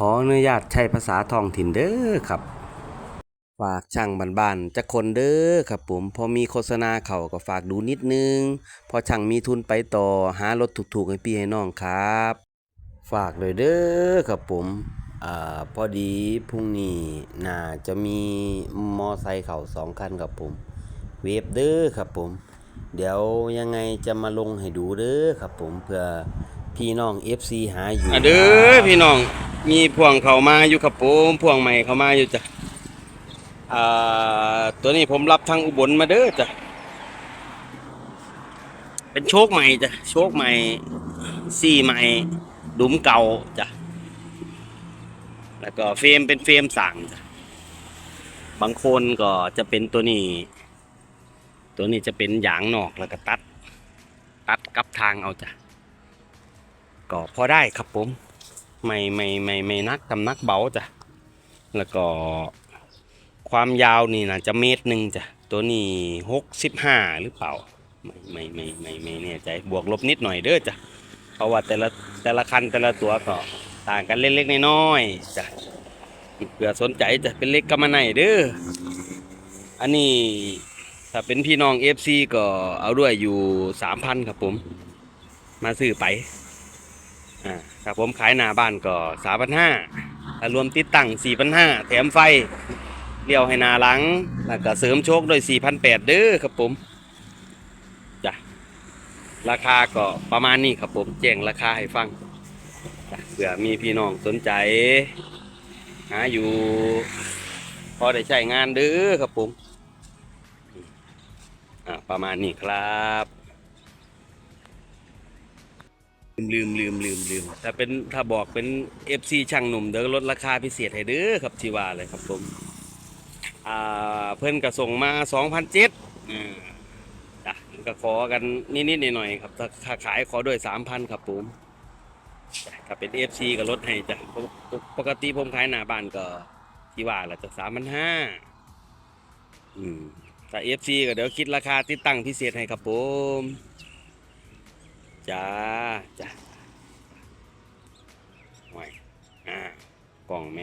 ขออนุญาตใช้ภาษาท้องถิ่นเด้อครับ ฝากช่างบ้านๆจะคนเด้อครับผม พอมีโฆษณาเขาก็ฝากดูนิดนึง พอช่างมีทุนไปต่อหารถถูกๆให้พี่ให้น้องครับ ฝากเลยเด้อครับผมอ่าพอดีพรุ่งนี้น่าจะมีมอไซค์เขาสองคันครับผม เวฟเด้อครับผม เดี๋ยวยังไงจะมาลงให้ดูเด้อครับผมเพื่อ พี่น้อง FC หาอยู่อะเด้อพี่น้อง มีพวงเขามาอยู่ครับผมพวงใหม่เขามาอยู่จ้ะอ่าตัวนี้ผมรับทางอุบลมาเด้อจ้ะเป็นโชคใหม่จ้ะโชคใหม่ซี่ใหม่ดุมเก่าจ้ะแล้วก็เฟรมเป็นเฟรมสั่งจ้ะบางคนก็จะเป็นตัวนี้ ตัวนี้จะเป็นยางนอกแล้วก็ตัด ตัดกลับทางเอาจ้ะ ก็พอได้ครับผม ไม่ไม่ไม่ไม่นักทำนักเบาจ้ะ แล้วก็ความยาวนี่นะจะเมตรหนึ่งจ้ะ ตัวนี้หกสิบห้าหรือเปล่า ไม่ไม่ไม่ไม่ไม่แน่ใจ บวกลบนิดหน่อยเด้อจ้ะ เพราะว่าแต่ละแต่ละคันแต่ละตัวก็ต่างกันเล็กๆน้อยๆจ้ะเผื่อสนใจจะเป็นเล็กก็มาไหนเด้อ อันนี้ถ้าเป็นพี่น้อง FC ก็เอาด้วยอยู่สามพันครับผม มาซื้อไป อ่าครับผมขายหน้าบ้านก็สามพันห้ถ้ารวมติดตั้งสี่พันห้าแถมไฟเลี้ยวให้หนาหลังแล้วก็เสริมโชคด้วยสี่พันแปดเด้อครับผมจ้ะราคาก็ประมาณนี้ครับผมแจ้งราคาให้ฟังจ้ะเผื่อมีพี่น้องสนใจหาอยู่ พอได้ใช้งานเด้อครับผมอ่าประมาณนี้ครับ ลืมลืมลืมลืมถ้าเป็นถ้าบอกเป็น FC ช่างหนุ่มเดี๋ยวลดราคาพิเศษให้เด้อครับที่ว่าเลยครับผมอ่าเพิ่อนก็ส่งมา2,007อ่าจ้ะก็ขอกันนิดๆหน่อยๆครับถ้าถ้าขายขอด้วย3,000ครับผมถ้าเป็น FC ก็ลดให้จ้ะปกติผมขายหน้าบ้านก็ที่ว่าละจะ3,500อืมถ้า FC ก็เดี๋ยวคิดราคาติดตั้งพิเศษให้ครับผม จ้าจ้าไว้อ่ากล่องไหม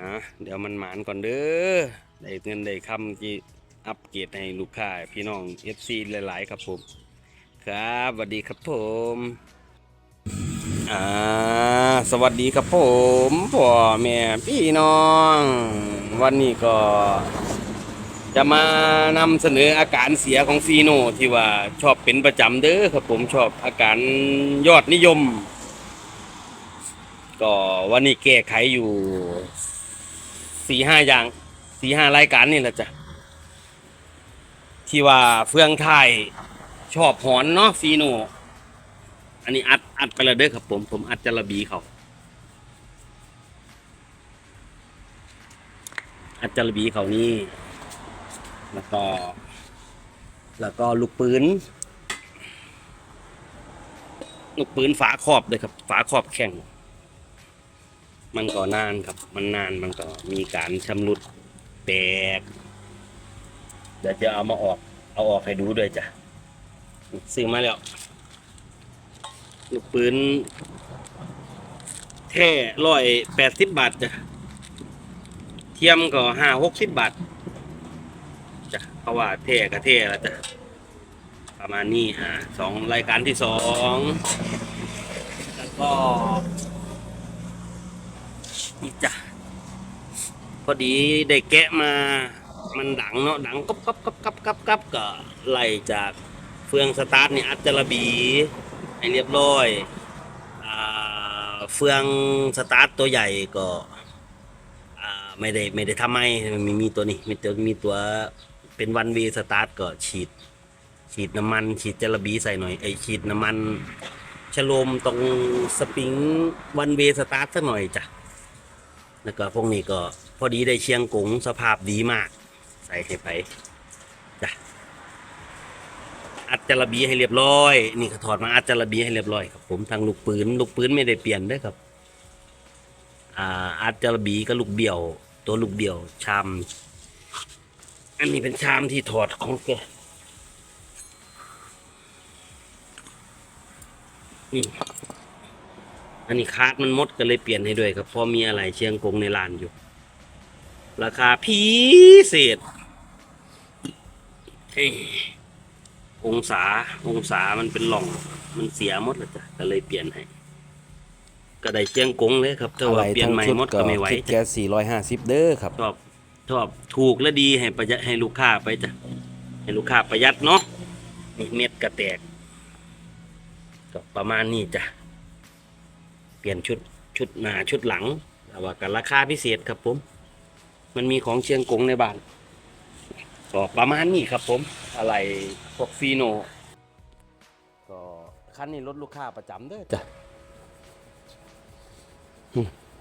อะเดี๋ยวมันหมานก่อนเด้อได้เงินได้คำที่อัปเกรดให้ลูกค้าพี่น้อง FC หลาย ๆ ครับผม ครับสวัสดีครับผมอ่าสวัสดีครับผมพ่อแม่พี่น้อง วันนี้ก็ จะมานำเสนออาการเสียของฟีโนที่ว่าชอบเป็นประจำเด้อครับผมชอบอาการยอดนิยม ก็วันนี้แก้ไขอยู่สี่ห้าอย่างสี่ห้ารายการนี่แหละจ้ะที่ว่าเฟืองไทยชอบหอนเนาะฟีโน อันนี้อัดอัดไปแล้วเด้อครับผมผมอัดจระบีเขาอัดจระบีเขานี่ แล้วก็ แล้วก็ลูกปืน ลูกปืนฝาครอบเลยครับ ฝาครอบแข็ง มันก็นานครับ มันนานมันก็มีการชำรุดแตก เดี๋ยวจะเอามาออก เอาออกให้ดูด้วยจ้ะ ซื้อมาแล้ว ลูกปืนแท่ร้อยแปดสิบบาทจ้ะ เทียมก็ห้าหกสิบบาท เพราะว่าเท่กับเท่แล้วจ้ะประมาณนี้อ่าสองรายการที่สองแล้วก็นี่จ้ะพอดีได้แกะมามันดังเนาะดังก๊บก๊บก๊บก๊บก๊บกบก็ไล่จากเฟืองสตาร์ทนี่อัดจระบีให้เรียบร้อยอ่าเฟืองสตาร์ทตัวใหญ่ก็ไม่ได้ไม่ได้ทำให้มีมีตัวนี้มีตัวมีตัว เป็นวันวีสตาร์ทก็ฉีด ฉีดน้ำมัน ฉีดจระบีใส่หน่อยไอฉีดน้ำมันชโลมตรงสปริงวันเวสตาร์ทสักหน่อยจ้ะแล้วก็พวกนี้ก็พอดีได้เชียงกงสภาพดีมาก ใส่ให้ไปจ้ะอัดจระบีให้เรียบร้อย นี่ก็ถอดมาอัดจระบีให้เรียบร้อยครับผมทางลูกปืนลูกปืนไม่ได้เปลี่ยนด้วยครับอ่าอาร์ตจระบีกับลูกเบี่ยว ตัวลูกเบี่ยวชาม อันนี้เป็นชามที่ถอดของแกอืมอันนี้คาดมันหมดก็เลยเปลี่ยนให้ด้วยครับเพราะมีอะไรเชียงกงในร้านอยู่ ราคาพิเศษเฮ้ยองศาองศามันเป็นหล่อง มันเสียหมดแล้วจ้ะก็เลยเปลี่ยนให้ก็ได้เชียงกงเลยครับถ้าว่าเปลี่ยนใหม่หมดก็ไม่ไหวคิดจ้ะแค่450เด้อครับชอบ ชอบถูกและดีให้ประหยัดให้ลูกค้าไปจ้ะให้ลูกค้าประหยัดเนาะนี่เม็ดกระแตกก็ประมาณนี้จ้ะเปลี่ยนชุดชุดหน้าชุดหลังแต่ว่ากันราคาพิเศษครับผม มันมีของเชียงกงในบ้านก็ประมาณนี้ครับผม อะไรพวกฟีโนก็คันนี้รถลูกค้าประจำเด้อจ้ะ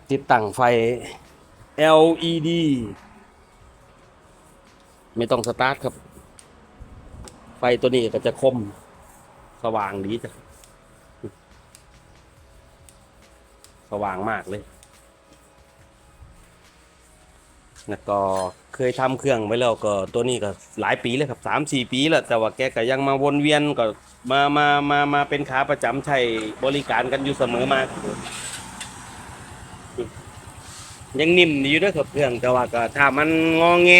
ติดตั้งไฟ LED ไม่ต้องสตาร์ทครับ ไฟตัวนี้ก็จะคมสว่างดีจ้ะ สว่างมากเลย แล้วก็เคยทำเครื่องไว้แล้วก็ตัวนี้ก็หลายปีแล้วครับสามสี่ปีแล้ว แต่ว่าแกก็ยังมาวนเวียนก็มามามามาเป็นขาประจำใช้บริการกันอยู่เสมอมาครับผมยังนิ่มอยู่ด้วยครับเครื่องแต่ว่าก็ถ้ามันงอแง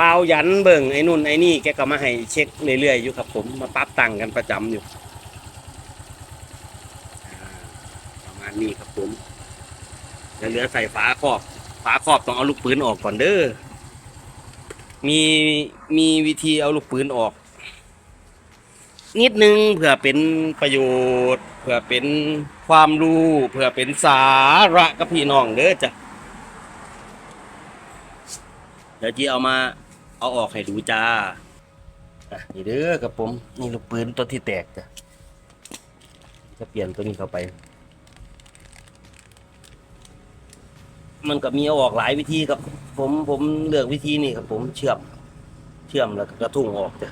เบายันเบิ่งไอ้นู่นไอ้นี่แกก็มาให้เช็คเรื่อยๆอยู่ครับผมมาปรับตังกันประจำอยู่ประมาณนี้ครับผมเหลือใส่ฝาครอบฝาครอบต้องเอาลูกปืนออกก่อนเด้อมีมีวิธีเอาลูกปืนออก นิดนึงเพื่อเป็นประโยชน์ เพื่อเป็นความรู้เพื่อเป็นสาระกับพี่น้องเด้อจ้ะเดี๋ยวจีเอามา เอาออกให้ดูจ้า อะนี่เด้อกับผม นี่ลูกปืนตัวที่แตกจ้ะจะเปลี่ยนตัวนี้เข้าไป มันก็มีเอาออกหลายวิธีครับ ผมผมเลือกวิธีนี่ครับ ผมเชื่อม เชื่อมแล้วก็กระทุ้งออกจ้ะ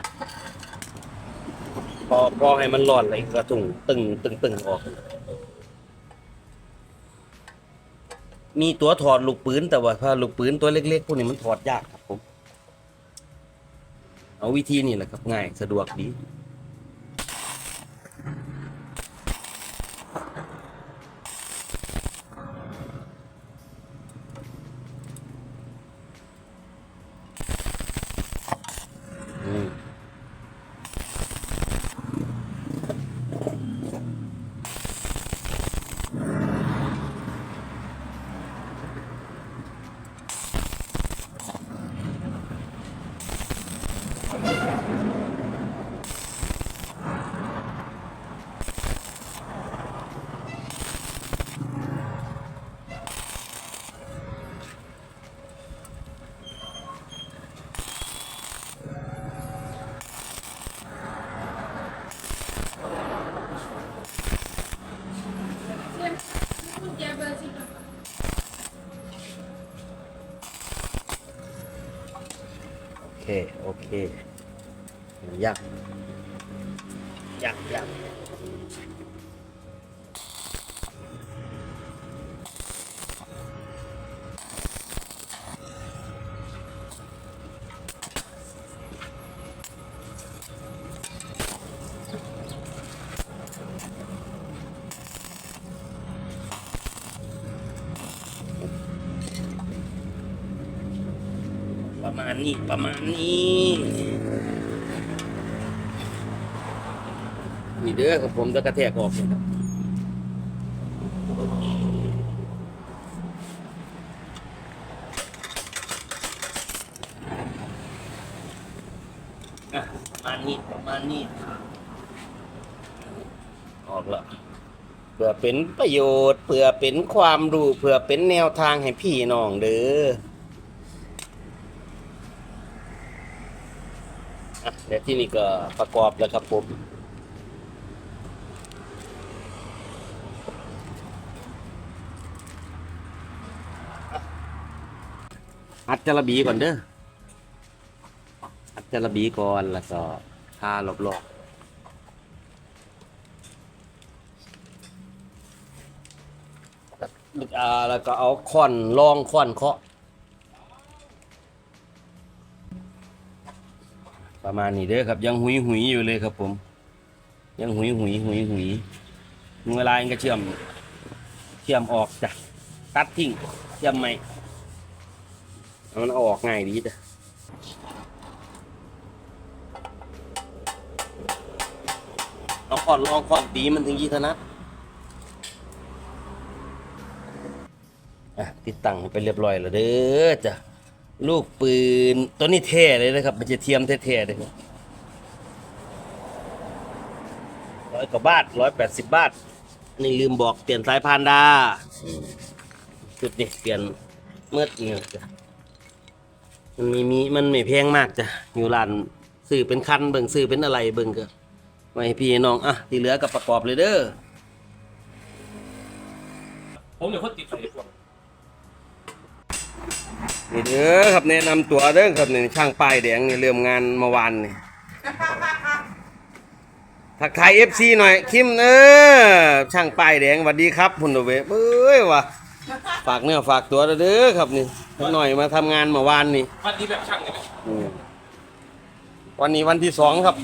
พอพอให้มันร้อนเลยกระทุ้งตึงตึงตึงออก มีตัวถอดลูกปืนแต่ว่าถ้าลูกปืนตัวเล็กๆพวกนี้มันถอดยากครับผม เอาวิธีนี่แหละครับง่ายสะดวกดี อืม โอเค โอเคยากยากยาก มาณนี้ประมาณนี้นี่เด้อครับผมจะกระแทกออกเลยครับอะประมาณนี้ประมาณนี้ออกแล้วเพื่อเป็นประโยชน์เพื่อเป็นความรู้เพื่อเป็นแนวทางให้พี่น้องเด้อ อะที่นี่ก็ประกอบแล้วครับผมอัดจระบีก่อนเด้ออัดจระบีก่อนแล้วก็ทารอบๆแล้วก็เอาค้อนรองค้อนเคาะ ประมาณนี้เด้อครับ ยังหุยหุยอยู่เลยครับผม ยังหุยหุยหุยหุยเวลาเองก็เชื่อม เชื่อมออกจ้ะตัดทิ้งเชื่อมใหม่มันออกง่ายดีจ้ะเอาก่อนลองก่อนตีมันถึงยี่ถนัดอะติดตั้งไปเรียบร้อยแล้วเด้อจ้ะ ลูกปืนตัวนี้เท่เลยนะครับ มันจะเทียมเท่ๆเลยร้อยกว่าบาทร้อยแปดสิบบาท นี่ลืมบอกเปลี่ยนสายพานดาจุดนี้เปลี่ยนเมื่อนี่จ้ะมันมีมีมันไม่แพงมากจ้ะอยู่ร้านซื้อเป็นคันเบิ่งซื้อเป็นอะไรเบิ่งก็ไว้พี่น้องอะที่เหลือก็ประกอบเลยเด้อผมเนี่ยคนติดไฟพวก นี่เด้อครับแนะนำตัวเด้อครับนี่ช่างป้ายแดงนี่เริ่มงานเมื่อวานนี่ทักทายเอฟซีหน่อย คิมเออช่างป้ายแดงสวัสดีครับพุ่นโดเวเอ้ยว่ะฝากเนื้อฝากตัวเด้อครับนี่สักหน่อยมาทำงานเมื่อวานนี่วันนี้แบบช่างเลยนะอืมวันนี้วันที่สองครับ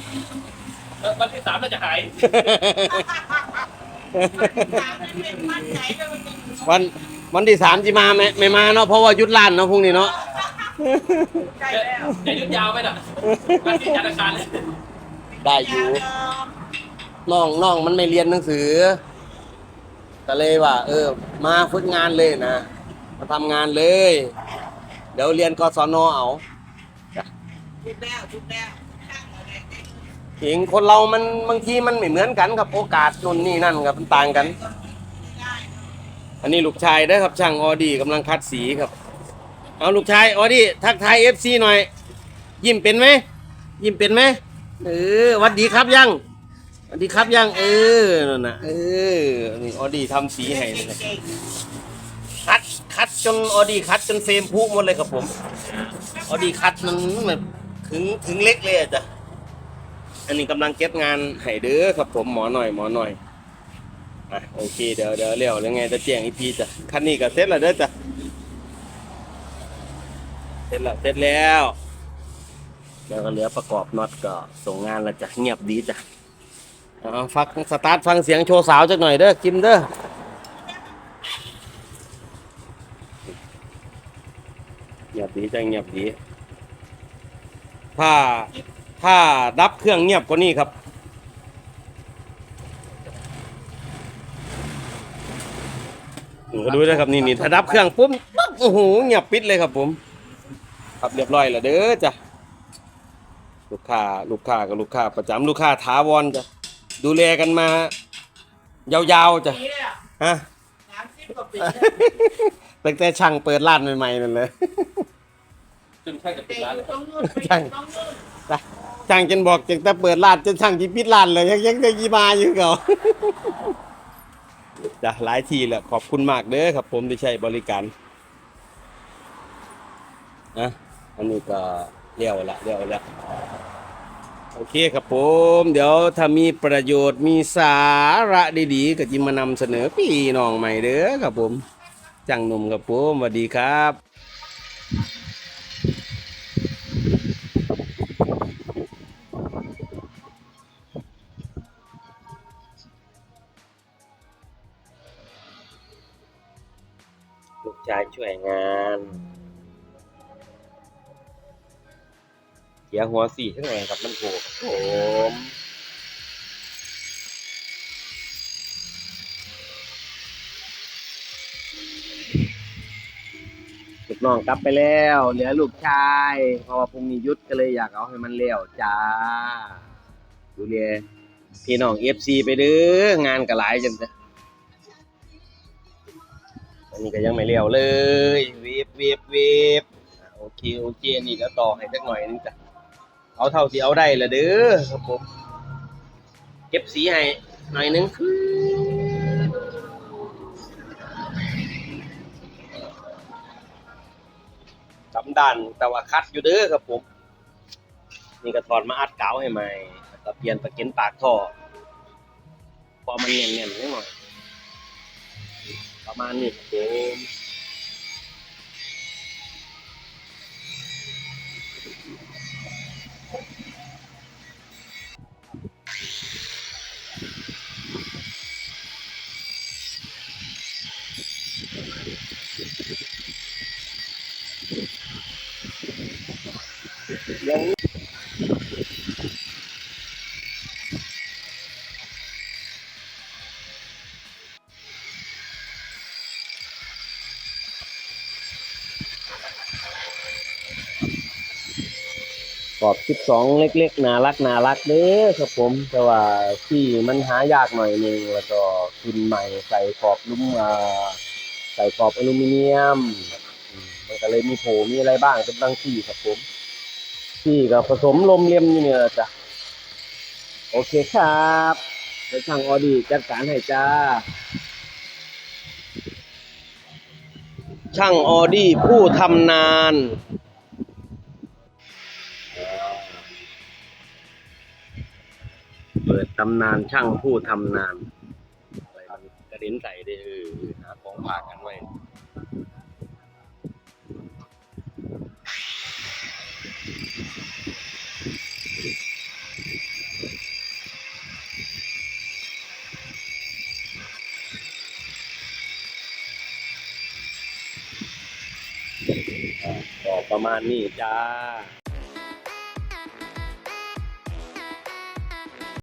เออวันที่สามเราจะหายวัน วันที่สามจะมาไหมไม่มาเนาะเพราะว่าหยุดร้านเนาะพรุ่งนี้เนาะจะยุดยาวไปน่ะวันที่จันทร์อังคารเลยได้อยู่น้องน้องมันไม่เรียนหนังสือก็เลยว่า เออ มาฝึกงานเลยนะมาทำงานเลย เดี๋ยวเรียนกศนเอาเองคนเรามันบางทีมันไม่เหมือนกันครับโอกาสนู่นนี่นั่นครับมันต่างกัน อันนี้ลูกชายเด้อครับช่างออดี้กำลังคัดสีครับ เอาลูกชายออดี้ทักทายเอฟซีหน่อย ยิ้มเป็นไหมยิ้มเป็นไหมเออวัดดีครับยังวัดดีครับยังเออนั่นนะเออนี่ออดี้ทำสีให้เลยครับคัดคัดจนออดี้คัดจนเฟรมพุหมดเลยครับผมออดี้คัดมันแบบถึงถึงเล็กเลยจ้ะอันนี้กำลังเก็บงานให้เด้อครับผมหมอหน่อยหมอหน่อย อะโอเคเดี๋ยวเดี๋ยวเร็วยังไงจะแจ้งอีกทีจ้ะคันนี้ก็เสร็จแล้วเด้อจ้ะเสร็จแล้วเสร็จแล้วเดี๋ยวก็เหลือประกอบน็อตก็ส่งงานแล้วจ้ะเงียบดีจ้ะเอาฟังสตาร์ทฟังเสียงโชว์สาวจักหน่อยเด้อกิมเด้อเงียบดีจ้ะเงียบดี ถ้าถ้าดับเครื่องเงียบกว่านี้ครับ หนูก็ ดูนะครับนี่นี่ถ้าดับเครื่องปุ๊บปั๊บโอ้โหเงียบปิดเลยครับผมครับเรียบร้อยแล้วเด้อจ้ะลูกค้าลูกค้ากับลูกค้าประจำลูกค้าถาวรจ้ะดูแลกันมา ยาวๆจ้ะฮะตั้งแต่ช่างเปิดร้านใหม่ๆนั่นเลยจนใช่กับปิดร้านเลยช่างช่างจนบอกจากแต่เปิดร้านจนช่างที่ปิดร้านเลยยังยังจะยีมาอยู่เก่า จ้ะหลายทีแล้วขอบคุณมากเด้อครับ ผมที่ใช้บริการนะอันนี้ก็เลี้ยวละเลี้ยวละโอเคครับผม เดี๋ยวถ้ามีประโยชน์มีสาระดีๆ ก็จะมานำเสนอพี่น้องใหม่เด้อครับผม จังหนุ่มครับผมสวัสดีครับ น่วยงานเสียหัวสี่ทั้งแรงกับน้ำโขกผมลูกน้องกลับไปแล้ว เหลือลูกชายเพราะว่าพรุ่งนี้หยุดก็เลยอยากเอาให้มันเลี้ยวจ้า ดูเรียพี่น้องเอฟซีไปเด้องานก็หลายจังจ้ะ นนี้ก็ยังไม่เลี้ยวเลยเวฟเวฟเวฟโอเคโอเคนี่ก็ต่อให้สักหน่อยนึงจ้ะเอาเท่าที่เอาได้ละเด้อครับผม เก็บสีให้หน่อยนึงสำดันแต่ว่าคัดอยู่เด้อครับผม นี่ก็ถอดมาอัดเกาให้ใหม่ก็เปลี่ยนตะเก็นปากท่อพอมันเนียนๆนิดหน่อย ประมาณนี้ครับผมอย่าง กรอบสิบสองเล็กๆน่ารักน่ารักเด้อครับผม แต่ว่าที่มันหายากหน่อยหนึงแล้วก็พิมพ์ใหม่ใส่กรอบลุ่มอ่าใส่กรอบอลูมิเนียมอืมมันก็เลยมีโผมีอะไรบ้างเป็นบางที่ครับผม ที่ก็ผสมลมเลียมอยู่เนี่ยจ้ะโอเคครับเดี๋ยวช่างออดีจัดการให้จ้า ช่างออดี้ผู้ทำนาน ปิดตำนานช่างผู้ทำนานอะไรมันกระเด็นใส่เด้อหาของฝากกันไว้ก็ประมาณนี้จ้า